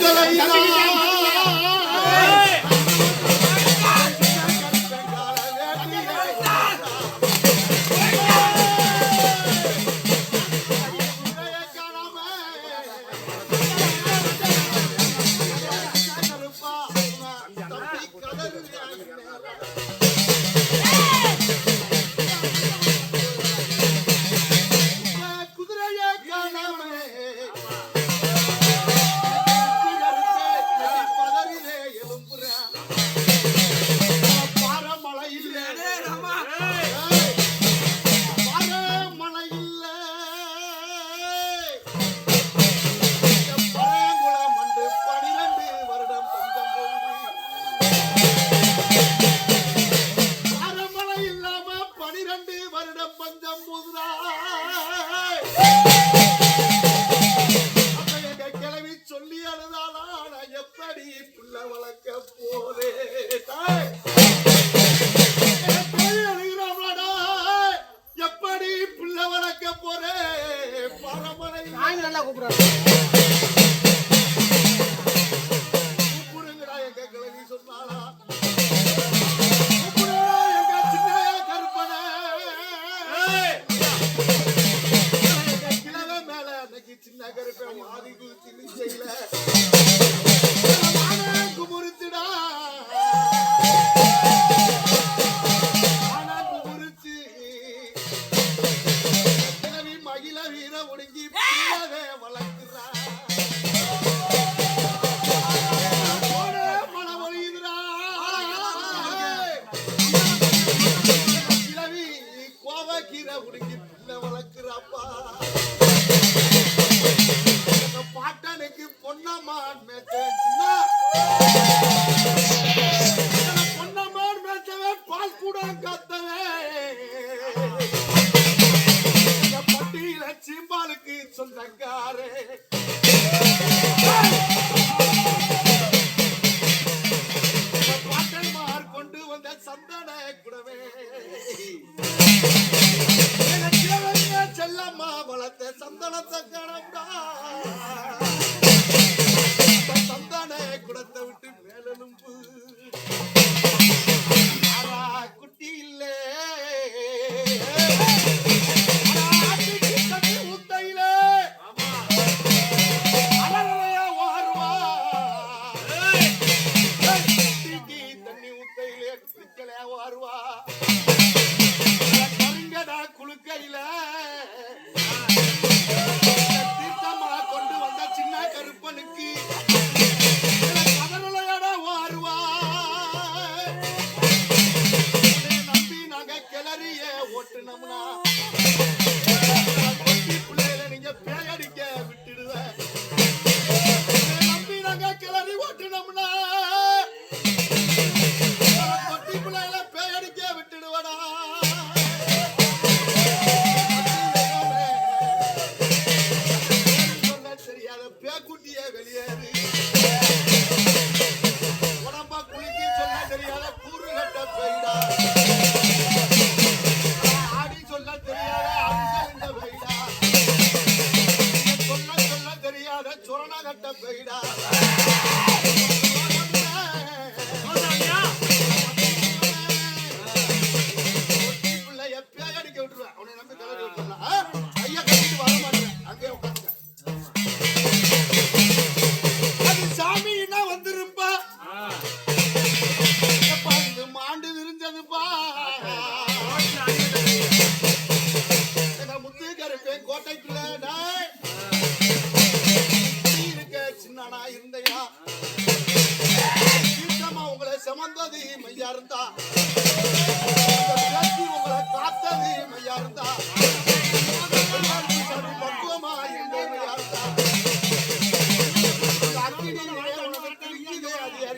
再来一个。போகுதா? கிளவி சொல்லி அழுதாளா? நான் எப்படி புள்ள வளர்க்க போறேன் எப்படி புள்ள வளர்க்க போறேன் பரம்பரை நல்லா கூப்பிடுறாங்க.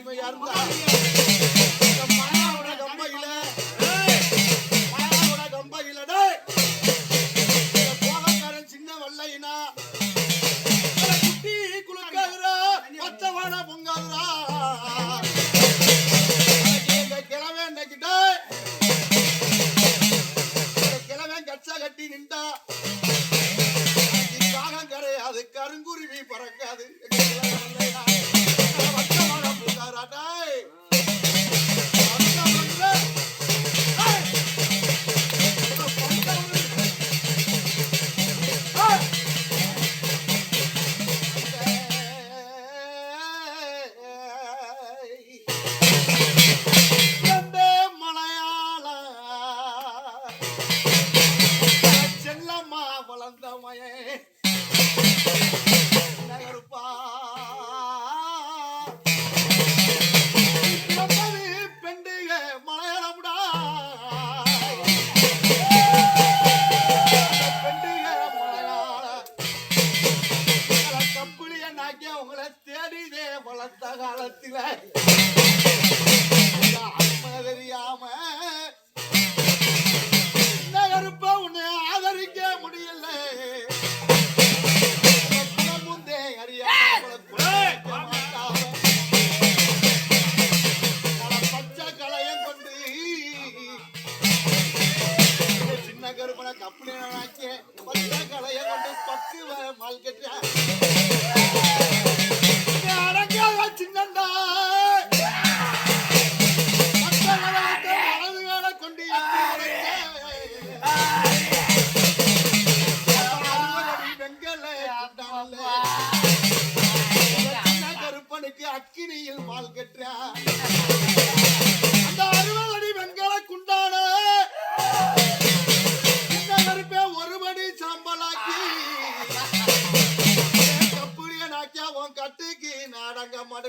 அருமையா இருந்தா? சின்ன கட்டி நின்றா. காகம் கருங்குருவி பறக்காது. azlamaya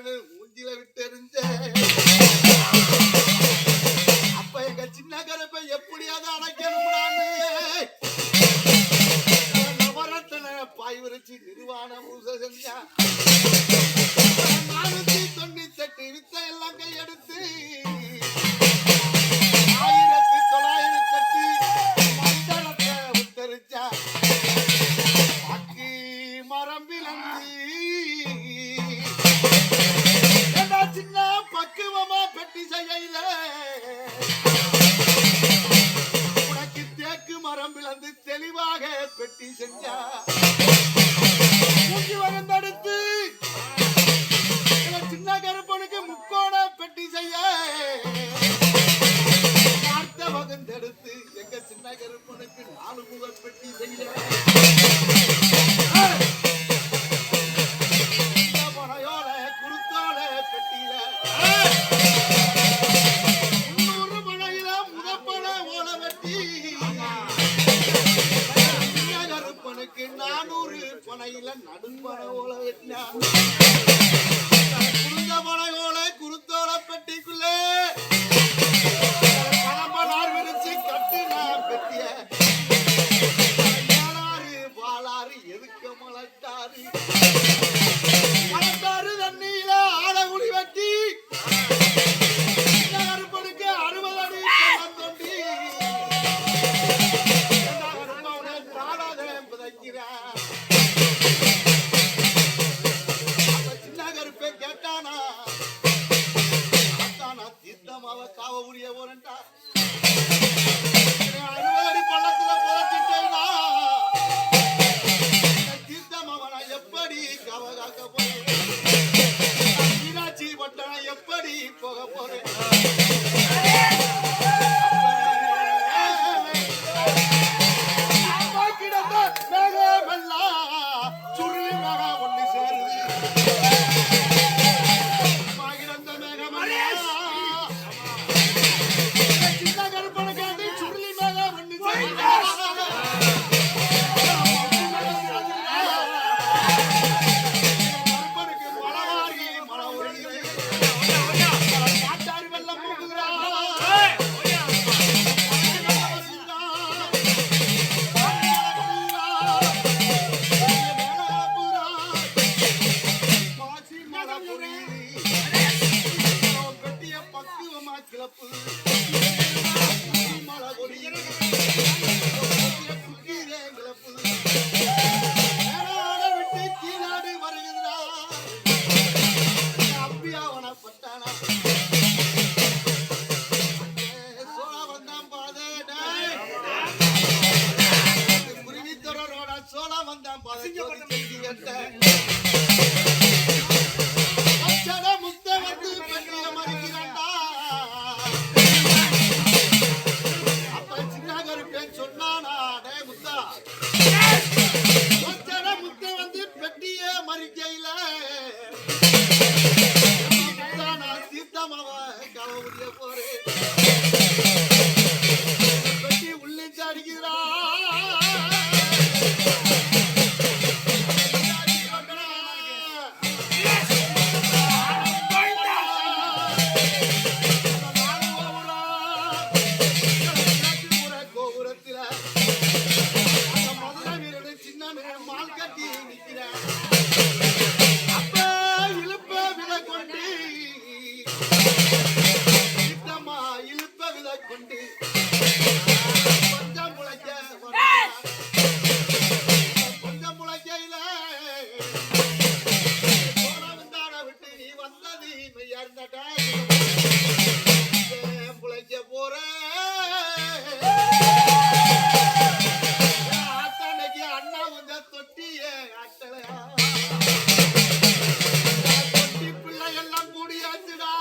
நாடங்க மடனு விட்டு விட்டெறிஞ்ச. அப்ப எங்க சின்ன கருப்பை எப்படியாவது அணைக்கணும்டான்னு நவரத்தன பாய் விரிச்சு நிர்வாண பூசை செஞ்சா. நானூத்தி தொண்ணூத்தி எட்டு வித்த எல்லாம் கையெடுத்து. ஆயிரத்தி தொள்ளாயிரத்தி எட்டு மண்டலத்தை உத்தரிச்சா மரம்பிலந்து உனக்கு தேக்கு மரம் விழுந்து தெளிவாக பெட்டி செஞ்சா. மூஞ்சி வகந்தடுத்து இவன் சின்ன கருப்பனுக்கு முக்கோண பெட்டி செய்ய. பார்த்த வகந்தெடுத்து எங்க சின்ன கருப்பனுக்கு நாலு முக பெட்டி செய்ய. தீர்த்தமாவ காவ முடிய போறேன்டா அறுபது அடி பள்ளத்துல புதைச்சிட்டேனா இந்த தீர்த்தமாவ நான் எப்படி காவ காக்க போறேன் மீனாட்சி பட்டணம் எப்படி போக போறேன் சோழ வந்தான் முத்த வந்து பெண்ணிய மறிக்கிறான்டா அப்ப சின்ன கருப்பேன் சொன்னானா? டே முத்தா. அச்சட முத்த வந்து பெட்டிய மறிக்கையில. நான் போறேன். பெட்டி உள்ளிட்டு அடிக்கிறான் கொண்டு. கொஞ்சம் முளைக்க கொஞ்சம் முளைக்கையில. விட்டு நீ வந்தது இறந்தட்ட முளைக்க போற? அத்தனைக்கு அண்ணா வந்த தொட்டிய அட்டலையா? தொட்டி பிள்ளை எல்லாம் கூடியாச்சுடா.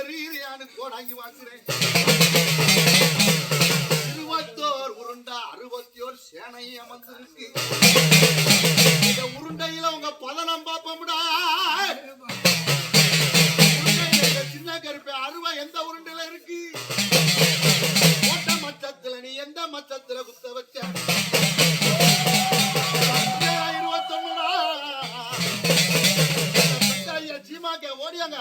எறியான்னு கோடாங்கி வாங்குறேன். இருபத்தோர் உருண்டா அறுபத்தி ஓர் சேனை அமர்ந்திருக்கு. இந்த உருண்டையில உங்க பதனம் பாப்போம்டா உருண்டையில சின்ன கருப்பு அருவா எந்த உருண்டையில இருக்கு? ஓட்ட மச்சத்துல நீ எந்த மச்சத்துல குத்த வச்ச? இருபத்தொன்னுடா. சீமாக்க ஓடியாங்க.